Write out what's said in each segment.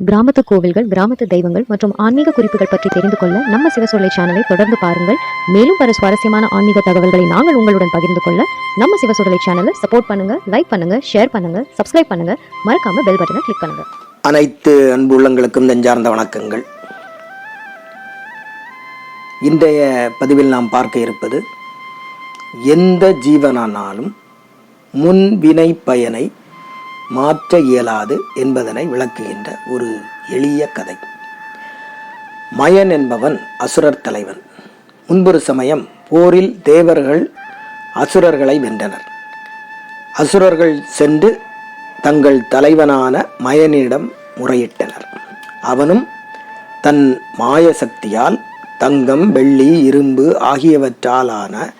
கிராமத்து கோவில்கள் கிராமத்து தெய்வங்கள் மற்றும் ஆன்மீக குறிப்புகள் பற்றி தெரிந்து கொள்ள நம்ம சிவசொல்லை சேனலை தொடர்ந்து பாருங்கள். மேலும் பல சுவாரஸ்யமான ஆன்மீக தகவல்களை நாங்கள் உங்களுடன் பகிர்ந்து கொள்ள நம்ம சிவசொல்லை சேனலை சப்போர்ட் பண்ணுங்க லைக் பண்ணுங்க ஷேர் பண்ணுங்க சப்ஸ்கிரைப் பண்ணுங்க. மறக்காம பெல் பட்டனை கிளிக் பண்ணுங்க. அனைத்து அன்பு உள்ளங்களுக்கும் நெஞ்சார்ந்த வணக்கங்கள். இன்றைய பதிவில் நாம் பார்க்க இருப்பது எந்த ஜீவனானாலும் முன் வினை பயனை மாற்ற இயலாது என்பதனை விளக்குகின்ற ஒரு எளிய கதை. மயன் என்பவன் அசுரர் தலைவன். முன்பொரு சமயம் போரில் தேவர்கள் அசுரர்களை வென்றனர். அசுரர்கள் சென்று தங்கள் தலைவனான மயனிடம் முறையிட்டனர். அவனும் தன் மாய சக்தியால் தங்கம் வெள்ளி இரும்பு ஆகியவற்றாலான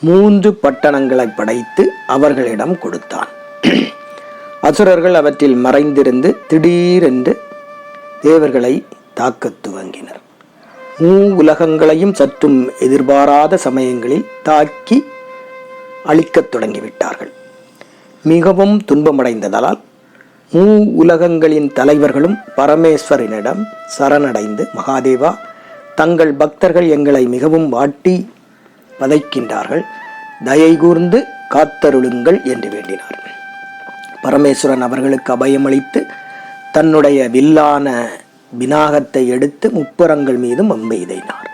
மூன்று பட்டணங்களை படைத்து அவர்களிடம் கொடுத்தான். அசுரர்கள் அவற்றில் மறைந்திருந்து திடீரென்று தேவர்களை தாக்கத் துவங்கினர். மூ உலகங்களையும் சற்றும் எதிர்பாராத சமயங்களில் தாக்கி அழிக்கத் தொடங்கிவிட்டார்கள். மிகவும் துன்பமடைந்ததால் மூ உலகங்களின் தலைவர்களும் பரமேஸ்வரனிடம் சரணடைந்து மகாதேவா தங்கள் பக்தர்கள் எங்களை மிகவும் வாட்டி வதைக்கின்றார்கள் தயை கூர்ந்து காத்தருளுங்கள் என்று வேண்டினார் பரமேஸ்வரன் அவர்களுக்கு அபயமளித்து தன்னுடைய வில்லான விநாகத்தை எடுத்து முப்புறங்கள் மீதும் அம்பு எய்தினார்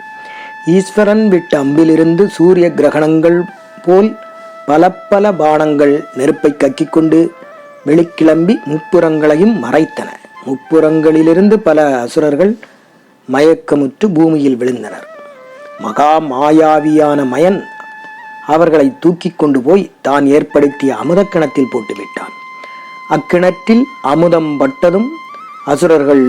ஈஸ்வரன் விட்ட அம்பிலிருந்து சூரிய கிரகணங்கள் போல் பல பல பானங்கள் நெருப்பை கக்கிக் கொண்டு வெளிக்கிளம்பி முப்புறங்களையும் மறைத்தன. முப்புறங்களிலிருந்து பல அசுரர்கள் மயக்கமுற்று பூமியில் விழுந்தனர். மகா மாயாவியான மயன் அவர்களை தூக்கி கொண்டு போய் தான் ஏற்படுத்திய அமுதக்கணத்தில் போட்டுவிட்டார் அக்கிணற்றில் அமுதம் பட்டதும் அசுரர்கள்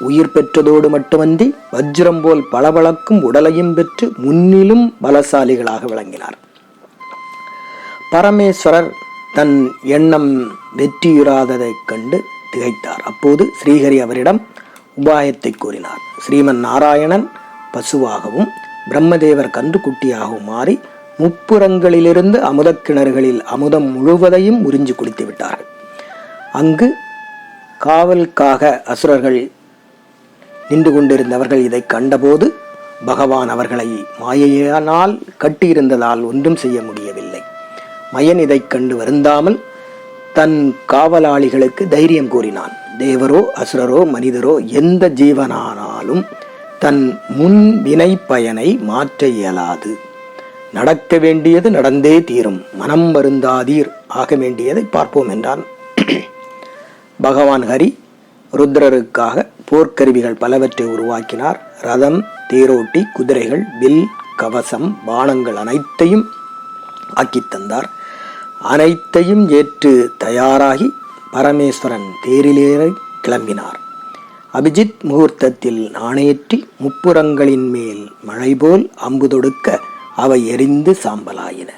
உயிர் பெற்றதோடு மட்டுமன்றி வஜ்ரம் போல் பளபளக்கும் உடலையும் பெற்று முன்னிலும் பலசாலிகளாக விளங்கினார். பரமேஸ்வரர் தன் எண்ணம் வெற்றியுறாததைக் கண்டு திகைத்தார். அப்போது ஸ்ரீஹரி அவரிடம் உபாயத்தை கூறினார். ஸ்ரீமன் நாராயணன் பசுவாகவும் பிரம்மதேவர் கன்றுக்குட்டியாகவும் மாறி முப்புறங்களிலிருந்து அமுதக்கிணறுகளில் அமுதம் முழுவதையும் உறிஞ்சி குடித்து விட்டார்கள் அங்கு காவலுக்காக அசுரர்கள் நின்று கொண்டிருந்தவர்கள் இதை கண்டபோது பகவான் அவர்களை மாயையானால் கட்டியிருந்ததால் ஒன்றும் செய்ய முடியவில்லை. மயன் இதைக் கண்டு வருந்தாமல் தன் காவலாளிகளுக்கு தைரியம் கூறினான். தேவரோ அசுரரோ மனிதரோ எந்த ஜீவனானாலும் தன் முன் வினை பயனை மாற்ற இயலாது. நடக்க வேண்டியது நடந்தே தீரும். மனம் வருந்தாதீர். ஆக வேண்டியதை பார்ப்போம் என்றான். பகவான் ஹரி ருத்ரருக்காக போர்க்கருவிகள் பலவற்றை உருவாக்கினார். ரதம் தேரோட்டி குதிரைகள் வில் கவசம் பானங்கள் அனைத்தையும் ஆக்கித் தந்தார். அனைத்தையும் ஏற்று தயாராகி பரமேஸ்வரன் தேரிலேற கிளம்பினார். அபிஜித் முகூர்த்தத்தில் நாணேற்றி முப்புறங்களின் மேல் மழை போல் அம்பு தொடுக்க அவை எரிந்து சாம்பலாயின.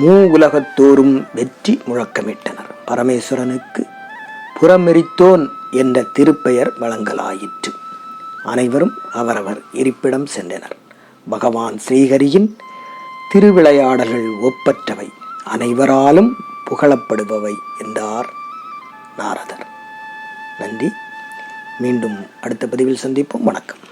மூ உலகத்தோறும் வெற்றி முழக்கமிட்டனர். பரமேஸ்வரனுக்கு புறமெரித்தோன் என்ற திருப்பெயர் வழங்கலாயிற்று. அனைவரும் அவரவர் இருப்பிடம் சென்றனர். பகவான் ஸ்ரீஹரியின் திருவிளையாடல்கள் ஒப்பற்றவை. அனைவராலும் புகழப்படுபவை என்றார் நாரதர். நன்றி. மீண்டும் அடுத்த பதிவில் சந்திப்போம். வணக்கம்.